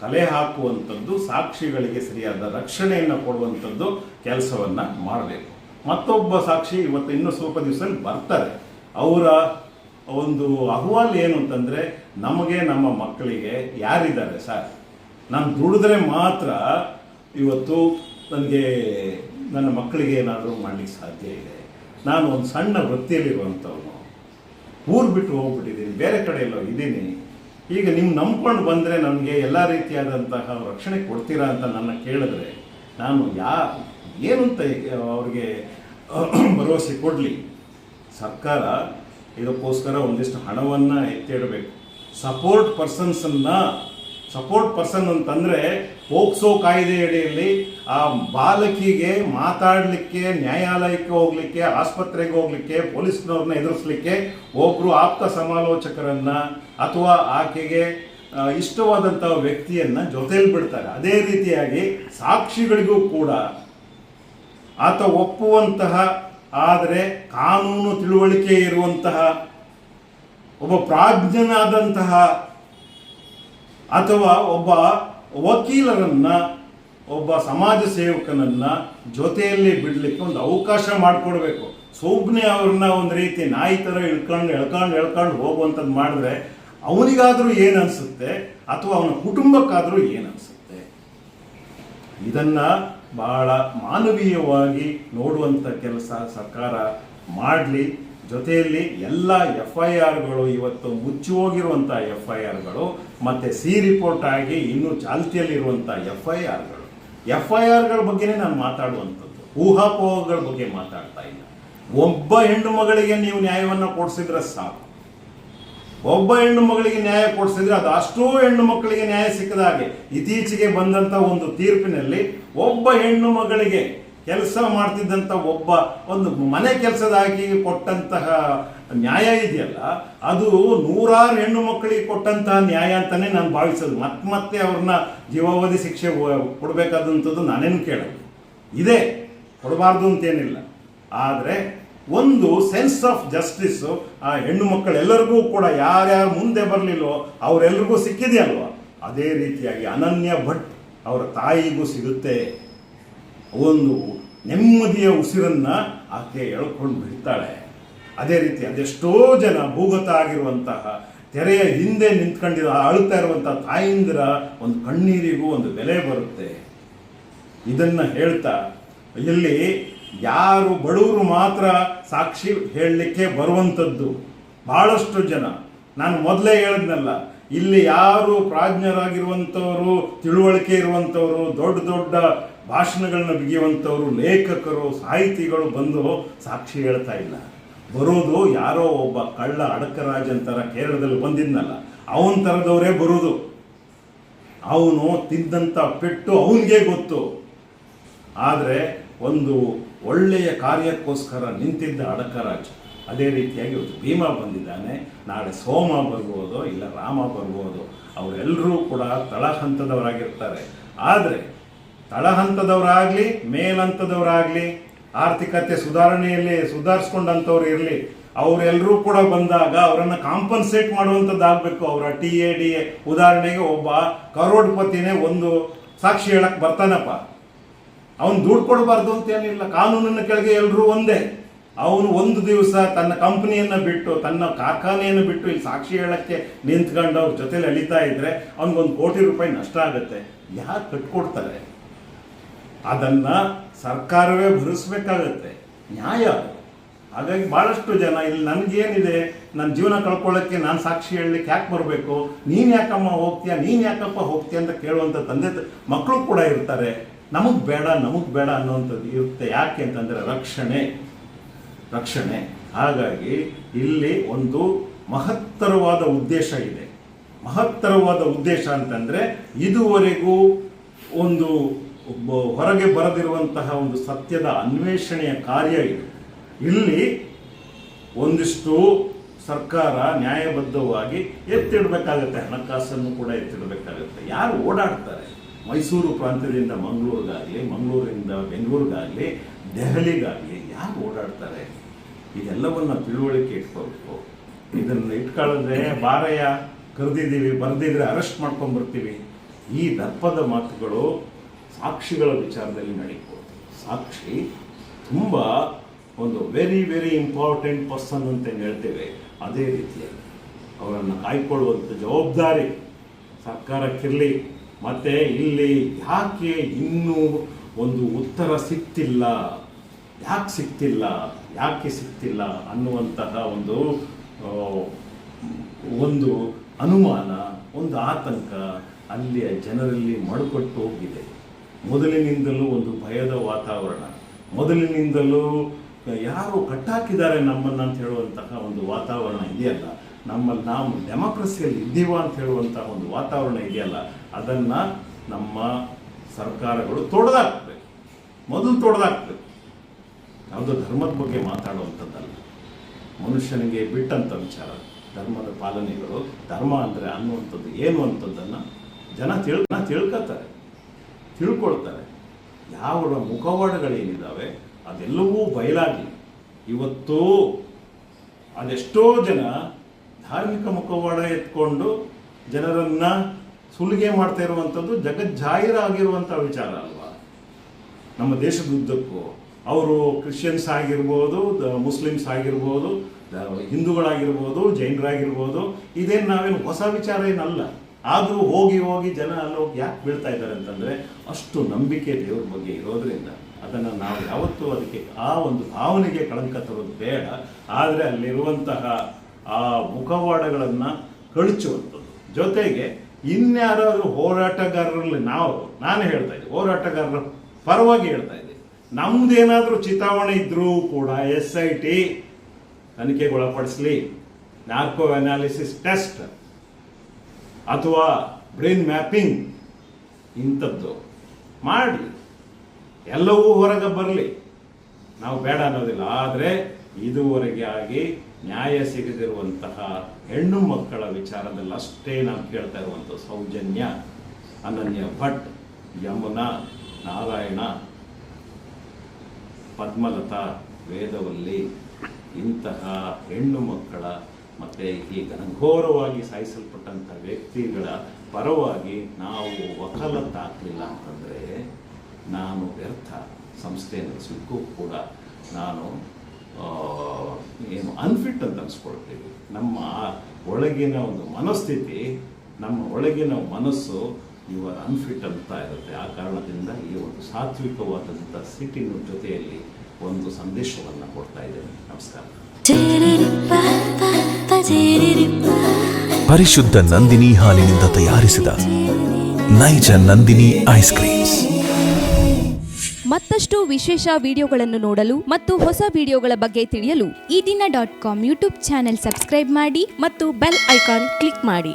ಕಲೆ ಹಾಕುವಂಥದ್ದು ಸಾಕ್ಷಿಗಳಿಗೆ ಸರಿಯಾದ ರಕ್ಷಣೆಯನ್ನು ಕೊಡುವಂಥದ್ದು ಕೆಲಸವನ್ನ ಮಾಡಬೇಕು. ಮತ್ತೊಬ್ಬ ಸಾಕ್ಷಿ ಇವತ್ತು ಇನ್ನೂ ಸ್ವಲ್ಪ ದಿವಸದಲ್ಲಿ ಬರ್ತಾರೆ. ಅವರ ಒಂದು ಅಹವಾಲು ಏನು ಅಂತಂದ್ರೆ, ನಮಗೆ ನಮ್ಮ ಮಕ್ಕಳಿಗೆ ಯಾರಿದ್ದಾರೆ ಸರ್? ನಾನು ದುಡಿದ್ರೆ ಮಾತ್ರ ಇವತ್ತು ನನಗೆ ನನ್ನ ಮಕ್ಕಳಿಗೆ ಏನಾದರೂ ಮಾಡಲಿಕ್ಕೆ ಸಾಧ್ಯ ಇದೆ. ನಾನು ಒಂದು ಸಣ್ಣ ವೃತ್ತಿಯಲ್ಲಿರುವಂಥವನು. ಊರು ಬಿಟ್ಟು ಹೋಗ್ಬಿಟ್ಟಿದ್ದೀನಿ, ಬೇರೆ ಕಡೆ ಎಲ್ಲೋ ಇದ್ದೀನಿ. ಈಗ ನೀವು ನಂಬ್ಕೊಂಡು ಬಂದರೆ ನನಗೆ ಎಲ್ಲ ರೀತಿಯಾದಂತಹ ರಕ್ಷಣೆ ಕೊಡ್ತೀರಾ ಅಂತ ನನ್ನ ಕೇಳಿದ್ರೆ, ನಾನು ಯಾ ಏನು ಅಂತ ಅವ್ರಿಗೆ ಭರವಸೆ ಕೊಡಲಿ? ಸರ್ಕಾರ ಇದಕ್ಕೋಸ್ಕರ ಒಂದಿಷ್ಟು ಹಣವನ್ನು ಎತ್ತಿಡಬೇಕು. ಸಪೋರ್ಟ್ ಪರ್ಸನ್ಸನ್ನ ಸಪೋರ್ಟ್ ಪರ್ಸನ್ ಅಂತಂದ್ರೆ ಪೋಕ್ಸೋ ಕಾಯ್ದೆ ಅಡಿಯಲ್ಲಿ ಆ ಬಾಲಕಿಗೆ ಮಾತಾಡಲಿಕ್ಕೆ, ನ್ಯಾಯಾಲಯಕ್ಕೆ ಹೋಗಲಿಕ್ಕೆ, ಆಸ್ಪತ್ರೆಗೆ ಹೋಗಲಿಕ್ಕೆ, ಪೊಲೀಸ್ನವ್ರನ್ನ ಎದುರಿಸ್ಲಿಕ್ಕೆ ಒಬ್ಬರು ಆಪ್ತ ಸಮಾಲೋಚಕರನ್ನ ಅಥವಾ ಆಕೆಗೆ ಇಷ್ಟವಾದಂಥ ವ್ಯಕ್ತಿಯನ್ನು ಜೊತೆಲಿ ಬಿಡ್ತಾರೆ. ಅದೇ ರೀತಿಯಾಗಿ ಸಾಕ್ಷಿಗಳಿಗೂ ಕೂಡ ಆತ ಒಪ್ಪುವಂತಹ, ಆದರೆ ಕಾನೂನು ತಿಳುವಳಿಕೆ ಇರುವಂತಹ, ಒಬ್ಬ ಪ್ರಾಜ್ಞನಾದಂತಹ ಅಥವಾ ಒಬ್ಬ ವಕೀಲರನ್ನ, ಒಬ್ಬ ಸಮಾಜ ಸೇವಕನನ್ನ ಜೊತೆಯಲ್ಲಿ ಬಿಡ್ಲಿಕ್ಕೆ ಒಂದು ಅವಕಾಶ ಮಾಡಿಕೊಡ್ಬೇಕು. ಸುಮ್ಮನೆ ಅವ್ರನ್ನ ಒಂದು ರೀತಿ ನಾಯಿ ಥರ ಇಳ್ಕೊಂಡು, ಎಳ್ಕೊಂಡು ಎಳ್ಕೊಂಡು ಹೋಗುವಂಥದ್ದು ಮಾಡಿದ್ರೆ ಅವನಿಗಾದ್ರೂ ಏನು ಅನ್ಸುತ್ತೆ? ಅಥವಾ ಅವನ ಕುಟುಂಬಕ್ಕಾದರೂ ಏನು ಅನ್ಸುತ್ತೆ? ಇದನ್ನ ಬಹಳ ಮಾನವೀಯವಾಗಿ ನೋಡುವಂಥ ಕೆಲಸ ಸರ್ಕಾರ ಮಾಡಲಿ. ಜೊತೆಯಲ್ಲಿ ಎಲ್ಲ ಎಫ್ ಐ ಆರ್ಗಳು ಇವತ್ತು ಮುಚ್ಚಿ ಹೋಗಿರುವಂಥ ಎಫ್ ಐ ಆರ್ಗಳು ಮತ್ತೆ ಸಿ ರಿಪೋರ್ಟ್ ಆಗಿ ಇನ್ನೂ ಚಾಲ್ತಿಯಲ್ಲಿರುವಂಥ ಎಫ್ ಐ ಆರ್ಗಳು ಎಫ್ ಐ ಆರ್ಗಳ ಬಗ್ಗೆನೇ ನಾನು ಮಾತಾಡುವಂಥದ್ದು. ಊಹಾಪೋಹಗಳ ಬಗ್ಗೆ ಮಾತಾಡ್ತಾ ಇಲ್ಲ. ಒಬ್ಬ ಹೆಣ್ಣು ಮಗಳಿಗೆ ನೀವು ನ್ಯಾಯವನ್ನು ಕೊಡಿಸಿದ್ರೆ ಸಾಕು. ಒಬ್ಬ ಹೆಣ್ಣು ಮಗಳಿಗೆ ನ್ಯಾಯ ಕೊಡಿಸಿದ್ರೆ ಅದು ಅಷ್ಟೂ ಹೆಣ್ಣು ಮಕ್ಕಳಿಗೆ ನ್ಯಾಯ ಸಿಕ್ಕದ ಹಾಗೆ ಇತ್ತೀಚೆಗೆ ಬಂದಂತ ಒಂದು ತೀರ್ಪಿನಲ್ಲಿ ಒಬ್ಬ ಹೆಣ್ಣು ಮಗಳಿಗೆ ಕೆಲಸ ಮಾಡ್ತಿದ್ದಂಥ ಒಬ್ಬ ಒಂದು ಮನೆ ಕೆಲಸದಾಗಿ ಕೊಟ್ಟಂತಹ ನ್ಯಾಯ ಇದೆಯಲ್ಲ, ಅದು ನೂರಾರು ಹೆಣ್ಣು ಮಕ್ಕಳಿಗೆ ಕೊಟ್ಟಂತಹ ನ್ಯಾಯ ಅಂತಾನೆ ನಾನು ಭಾವಿಸೋದು. ಮತ್ತೆ ಮತ್ತೆ ಅವ್ರನ್ನ ಜೀವಾವಧಿ ಶಿಕ್ಷೆ ಕೊಡಬೇಕಾದಂಥದ್ದು ನಾನೇನು ಕೇಳೋದು? ಇದೆ. ಕೊಡಬಾರ್ದು ಅಂತೇನಿಲ್ಲ. ಆದರೆ ಒಂದು ಸೆನ್ಸ್ ಆಫ್ ಜಸ್ಟಿಸ್ ಆ ಹೆಣ್ಣು ಮಕ್ಕಳೆಲ್ಲರಿಗೂ ಕೂಡ ಯಾರ್ಯಾರು ಮುಂದೆ ಬರಲಿಲ್ಲೋ ಅವರೆಲ್ಲರಿಗೂ ಸಿಕ್ಕಿದೆಯಲ್ವ? ಅದೇ ರೀತಿಯಾಗಿ ಅನನ್ಯ ಭಟ್ ಅವರ ತಾಯಿಗೂ ಸಿಗುತ್ತೆ. ಒಂದು ನೆಮ್ಮದಿಯ ಉಸಿರನ್ನ ಆಕೆ ಎಳ್ಕೊಂಡು ಬಿಡ್ತಾಳೆ. ಅದೇ ರೀತಿ ಅದೆಷ್ಟೋ ಜನ ಭೂಗತ ಆಗಿರುವಂತಹ ತೆರೆಯ ಹಿಂದೆ ನಿಂತ್ಕೊಂಡಿರೋ ಅಳುತ್ತಾ ಇರುವಂತಹ ತಾಯಿಂದಿರ ಒಂದು ಕಣ್ಣೀರಿಗೂ ಒಂದು ಬೆಲೆ ಬರುತ್ತೆ. ಇದನ್ನ ಹೇಳ್ತಾ, ಇಲ್ಲಿ ಯಾರು ಬಡವರು ಮಾತ್ರ ಸಾಕ್ಷಿ ಹೇಳಲಿಕ್ಕೆ ಬರುವಂಥದ್ದು ಬಹಳಷ್ಟು ಜನ. ನಾನು ಮೊದಲೇ ಹೇಳಿದ್ನಲ್ಲ, ಇಲ್ಲಿ ಯಾರು ಪ್ರಾಜ್ಞರಾಗಿರುವಂಥವರು ತಿಳುವಳಿಕೆ ಇರುವಂಥವರು ದೊಡ್ಡ ದೊಡ್ಡ ಭಾಷಣಗಳನ್ನ ಬಿಗಿಯುವಂಥವ್ರು, ಲೇಖಕರು, ಸಾಹಿತಿಗಳು ಬಂದು ಸಾಕ್ಷಿ ಹೇಳ್ತಾ ಇಲ್ಲ. ಬರೋದು ಯಾರೋ ಒಬ್ಬ ಕಳ್ಳ ಅಡಕರಾಜ್ ಅಂತಾರ ಕೇರಳದಲ್ಲಿ ಬಂದಿದ್ನಲ್ಲ, ಅವನ ಥರದವರೇ ಬರೋದು. ಅವನು ತಿಂದಂಥ ಪೆಟ್ಟು ಅವನಿಗೆ ಗೊತ್ತು. ಆದರೆ ಒಂದು ಒಳ್ಳೆಯ ಕಾರ್ಯಕ್ಕೋಸ್ಕರ ನಿಂತಿದ್ದ ಅಡಕರಾಜ್ ಅದೇ ರೀತಿಯಾಗಿ ಇವತ್ತು ಭೀಮ ಬಂದಿದ್ದಾನೆ. ನಾಳೆ ಸೋಮ ಬರ್ಬೋದು, ಇಲ್ಲ ರಾಮ ಬರ್ಬೋದು ಅವರೆಲ್ಲರೂ ಕೂಡ ತಳಹಂತದವರಾಗಿರ್ತಾರೆ. ಆದರೆ ತಳಹಂತದವರಾಗಲಿ, ಮೇಲಂತದವರಾಗಲಿ, ಆರ್ಥಿಕತೆ ಸುಧಾರಣೆಯಲ್ಲಿ ಸುಧಾರಿಸ್ಕೊಂಡಂಥವ್ರು ಇರಲಿ ಅವರೆಲ್ಲರೂ ಕೂಡ ಬಂದಾಗ ಅವರನ್ನು ಕಾಂಪನ್ಸೇಟ್ ಮಾಡುವಂಥದ್ದಾಗಬೇಕು. ಅವರ ಟಿ ಎ, ಡಿ ಎ ಉದಾಹರಣೆಗೆ ಒಬ್ಬ ಕರೋಡ್ಪತಿನೇ ಒಂದು ಸಾಕ್ಷಿ ಹೇಳಕ್ಕೆ ಬರ್ತಾನಪ್ಪ. ಅವನು ದುಡ್ಡು ಕೊಡಬಾರ್ದು ಅಂತ ಏನಿಲ್ಲ, ಕಾನೂನಿನ ಕೆಳಗೆ ಎಲ್ಲರೂ ಒಂದೇ. ಅವನು ಒಂದು ದಿವಸ ತನ್ನ ಕಂಪನಿಯನ್ನ ಬಿಟ್ಟು, ತನ್ನ ಕಾರ್ಖಾನೆಯನ್ನು ಬಿಟ್ಟು ಇಲ್ಲಿ ಸಾಕ್ಷಿ ಹೇಳಕ್ಕೆ ನಿಂತ್ಕೊಂಡು ಅವ್ರ ಜೊತೆಲಿ ಅಳಿತಾ ಇದ್ರೆ ಅವನಿಗೊಂದು ಕೋಟಿ ರೂಪಾಯಿ ನಷ್ಟ ಆಗುತ್ತೆ. ಯಾರು ಕಟ್ಕೊಡ್ತಾರೆ? ಅದನ್ನ ಸರ್ಕಾರವೇ ಭರಿಸ್ಬೇಕಾಗತ್ತೆ. ನ್ಯಾಯ. ಹಾಗಾಗಿ ಬಹಳಷ್ಟು ಜನ ಇಲ್ಲಿ ನನ್ಗೇನಿದೆ ನನ್ನ ಜೀವನ ಕಳ್ಕೊಳ್ಳೋಕ್ಕೆ ನಾನು ಸಾಕ್ಷಿ ಹೇಳಲಿಕ್ಕೆ ಯಾಕೆ ಬರಬೇಕು? ನೀನು ಯಾಕಮ್ಮ ಹೋಗ್ತೀಯ? ನೀನು ಯಾಕಪ್ಪ ಹೋಗ್ತೀಯ ಅಂತ ಕೇಳುವಂಥ ತಂದೆ ಮಕ್ಕಳು ಕೂಡ ಇರ್ತಾರೆ. ನಮಗೆ ಬೇಡ ನಮಗೆ ಬೇಡ ಅನ್ನುವಂಥದ್ದು ಇರುತ್ತೆ. ಯಾಕೆ ಅಂತಂದ್ರೆ ರಕ್ಷಣೆ. ರಕ್ಷಣೆ. ಹಾಗಾಗಿ ಇಲ್ಲಿ ಒಂದು ಮಹತ್ತರವಾದ ಉದ್ದೇಶ ಇದೆ. ಮಹತ್ತರವಾದ ಉದ್ದೇಶ ಅಂತಂದ್ರೆ ಇದುವರೆಗೂ ಒಂದು ಹೊರಗೆ ಬರದಿರುವಂತಹ ಒಂದು ಸತ್ಯದ ಅನ್ವೇಷಣೆಯ ಕಾರ್ಯ ಇದು. ಇಲ್ಲಿ ಒಂದಿಷ್ಟು ಸರ್ಕಾರ ನ್ಯಾಯಬದ್ಧವಾಗಿ ಎತ್ತಿಡಬೇಕಾಗತ್ತೆ, ಹಣಕಾಸನ್ನು ಕೂಡ ಎತ್ತಿಡಬೇಕಾಗತ್ತೆ. ಯಾರು ಓಡಾಡ್ತಾರೆ? ಮೈಸೂರು ಪ್ರಾಂತ್ಯದಿಂದ ಮಂಗಳೂರಿಗಾಗಲಿ, ಮಂಗಳೂರಿಂದ ಬೆಂಗಳೂರಿಗಾಗಲಿ, ದೆಹಲಿಗಾಗಲಿ, ಯಾರು ಓಡಾಡ್ತಾರೆ? ಇದೆಲ್ಲವನ್ನು ತಿಳುವಳಿಕೆ ಇಟ್ಕೋಬೇಕು. ಇದನ್ನು ಇಟ್ಕೊಳ್ಳೋದ್ರೆ ಬಾರಯ್ಯ ಕರೆದಿದ್ದೀವಿ, ಬರೆದಿದ್ರೆ ಅರೆಸ್ಟ್ ಮಾಡ್ಕೊಂಡ್ಬರ್ತೀವಿ. ಈ ದರ್ಪದ ಮಾತುಗಳು ಸಾಕ್ಷಿಗಳ ವಿಚಾರದಲ್ಲಿ ನಡೀಬೋದು ಸಾಕ್ಷಿ ತುಂಬ ಒಂದು ವೆರಿ ವೆರಿ ಇಂಪಾರ್ಟೆಂಟ್ ಪರ್ಸನ್ ಅಂತ ಹೇಳ್ತೇವೆ. ಅದೇ ರೀತಿಯಾಗಿ ಅವರನ್ನು ಕಾಯ್ಕೊಳ್ಳುವಂಥ ಜವಾಬ್ದಾರಿ ಸರ್ಕಾರಕ್ಕಿರಲಿ, ಮತ್ತೆ ಇಲ್ಲಿ ಯಾಕೆ ಇನ್ನೂ ಒಂದು ಉತ್ತರ ಸಿಕ್ತಿಲ್ಲ? ಯಾಕೆ ಸಿಕ್ತಿಲ್ಲ? ಯಾಕೆ ಸಿಕ್ತಿಲ್ಲ ಅನ್ನುವಂತಹ ಒಂದು ಒಂದು ಅನುಮಾನ, ಒಂದು ಆತಂಕ ಅಲ್ಲಿಯ ಜನರಲ್ಲಿ ಮಡುಕಟ್ಟು ಹೋಗಿದೆ. ಮೊದಲಿನಿಂದಲೂ ಒಂದು ಭಯದ ವಾತಾವರಣ. ಮೊದಲಿನಿಂದಲೂ ಯಾರು ಕಟ್ಟಾಕಿದ್ದಾರೆ ನಮ್ಮನ್ನು ಅಂತ ಹೇಳುವಂತಹ ಒಂದು ವಾತಾವರಣ ಇದೆಯಲ್ಲ. ನಮ್ಮಲ್ಲಿ ನಾವು ಡೆಮೋಕ್ರಸಿಯಲ್ಲಿ ಇದ್ದೀವ ಅಂತ ಹೇಳುವಂತಹ ಒಂದು ವಾತಾವರಣ ಇದೆಯಲ್ಲ. ಅದನ್ನ ನಮ್ಮ ಸರ್ಕಾರಗಳು ತೊಡೆದಾಕ್ಬೇಕು. ಮೊದಲು ತೊಡೆದಾಕ್ಬೇಕು. ಯಾವುದೋ ಧರ್ಮದ ಬಗ್ಗೆ ಮಾತಾಡುವಂಥದ್ದಲ್ಲ. ಮನುಷ್ಯನಿಗೆ ಬಿಟ್ಟಂಥ ವಿಚಾರ. ಧರ್ಮದ ಪಾಲನೆಗಳು, ಧರ್ಮ ಅಂದರೆ ಅನ್ನುವಂಥದ್ದು ಏನು ಅಂಥದ್ದನ್ನು ಜನ ತಿಳ್ ತಿಳ್ಕೊತಾರೆ ತಿಳ್ಕೊಳ್ತಾರೆ. ಯಾವ ಮುಖವಾಡಗಳೇನಿದ್ದಾವೆ, ಅದೆಲ್ಲವೂ ಬಯಲಾಗಿ ಇವತ್ತು ಅದೆಷ್ಟೋ ಜನ ಧಾರ್ಮಿಕ ಮುಖವಾಡ ಎತ್ಕೊಂಡು ಜನರನ್ನ ಸುಲಿಗೆ ಮಾಡ್ತಾ ಇರುವಂಥದ್ದು ಜಗಜ್ಜಾಹಿರ ಆಗಿರುವಂಥ ವಿಚಾರ ಅಲ್ವಾ? ನಮ್ಮ ದೇಶದ ಉದ್ದಕ್ಕೂ ಅವರು ಕ್ರಿಶ್ಚಿಯನ್ಸ್ ಆಗಿರ್ಬೋದು ಮುಸ್ಲಿಮ್ಸ್ ಆಗಿರ್ಬೋದು ಹಿಂದೂಗಳಾಗಿರ್ಬೋದು, ಜೈನರಾಗಿರ್ಬೋದು, ಇದೇನು ನಾವೇನು ಹೊಸ ವಿಚಾರ ಏನಲ್ಲ. ಆದರೂ ಹೋಗಿ ಹೋಗಿ ಜನ ಅಲ್ಲೋಗಿ ಯಾಕೆ ಬೀಳ್ತಾ ಇದ್ದಾರೆ ಅಂತಂದರೆ ಅಷ್ಟು ನಂಬಿಕೆ ದೇವ್ರ ಬಗ್ಗೆ ಇರೋದ್ರಿಂದ ಅದನ್ನು ನಾವು ಯಾವತ್ತೂ ಅದಕ್ಕೆ ಆ ಒಂದು ಭಾವನೆಗೆ ಕಳಂಕ ತರೋದು ಬೇಡ. ಆದರೆ ಅಲ್ಲಿರುವಂತಹ ಆ ಮುಖವಾಡಗಳನ್ನು ಕಳಚುವಂಥದ್ದು ಜೊತೆಗೆ ಇನ್ಯಾರಾದ್ರೂ ಹೋರಾಟಗಾರರಲ್ಲಿ ನಾವು, ನಾನು ಹೇಳ್ತಾ ಇದ್ದೆ, ಹೋರಾಟಗಾರರ ಪರವಾಗಿ ಹೇಳ್ತಾ ಇದ್ದೆ. ನಮ್ದೇನಾದರೂ ಚಿತಾವಣೆ ಇದ್ರೂ ಕೂಡ S I T ತನಿಖೆಗೊಳಪಡಿಸ್ಲಿ. Narco analysis test. ಅಥವಾ ಬ್ರೈನ್ ಮ್ಯಾಪಿಂಗ್ ಇಂಥದ್ದು. ಮಾಡಿ. ಎಲ್ಲವೂ ಹೊರಗೆ ಬರಲಿ. ನಾವು ಬೇಡ ಅನ್ನೋದಿಲ್ಲ. ಆದರೆ ಇದುವರೆಗೆ ಆಗಿ ನ್ಯಾಯ ಸಿಗದಿರುವಂತಹ ಹೆಣ್ಣು ಮಕ್ಕಳ ವಿಚಾರದಲ್ಲಿ ಅಷ್ಟೇ ನಾವು ಕೇಳ್ತಾ ಇರುವಂಥ ಸೌಜನ್ಯ, ಅನನ್ಯ, ಭಟ್, ಯಮುನಾ, ನಾರಾಯಣ, ಪದ್ಮಲತಾ, ವೇದವಲ್ಲಿ ಇಂತಹ ಹೆಣ್ಣು ಮಕ್ಕಳ ಮತ್ತೆ ಈ ಘನಘೋರವಾಗಿ ಸಾಯಿಸಲ್ಪಟ್ಟಂಥ ವ್ಯಕ್ತಿಗಳ ಪರವಾಗಿ ನಾವು ವಕಾಲತ್ತಾಗಲಿಲ್ಲ ಅಂತಂದರೆ ನಾನು ವ್ಯರ್ಥ. ಸಂಸ್ಥೆ ನಡೆಸಲಿಕ್ಕೂ ಕೂಡ ನಾನು ಏನು ಅನ್ಫಿಟ್ ಅಂತ ಅನಿಸ್ಕೊಳ್ತೀವಿ. ನಮ್ಮ ಒಳಗಿನ ಒಂದು ಮನಸ್ಥಿತಿ, ನಮ್ಮ ಒಳಗಿನ ಮನಸ್ಸು ಇವರ ಅನ್ಫಿಟ್ ಅಂತ ಇರುತ್ತೆ. ಆ ಕಾರಣದಿಂದ ಈ ಒಂದು ಸಾತ್ವಿಕವಾದಂಥ ಸಿಟಿನ ಜೊತೆಯಲ್ಲಿ ಒಂದು ಸಂದೇಶವನ್ನು ಕೊಡ್ತಾ ಇದ್ದೇನೆ. ನಮಸ್ಕಾರ. ಪರಿಶುದ್ಧ ನಂದಿನಿ ಹಾಲಿನಿಂದ ತಯಾರಿಸಿದ ನೈಜ ನಂದಿನಿ ಐಸ್ ಕ್ರೀಮ್ಸ್ ಮತ್ತಷ್ಟು ವಿಶೇಷ ವಿಡಿಯೋಗಳನ್ನು ನೋಡಲು ಮತ್ತು ಹೊಸ ವಿಡಿಯೋಗಳ ಬಗ್ಗೆ ತಿಳಿಯಲು ಈ ದಿನ dot com YouTube channel subscribe ಮಾಡಿ ಮತ್ತು ಬೆಲ್ ಐಕಾನ್ ಕ್ಲಿಕ್ ಮಾಡಿ.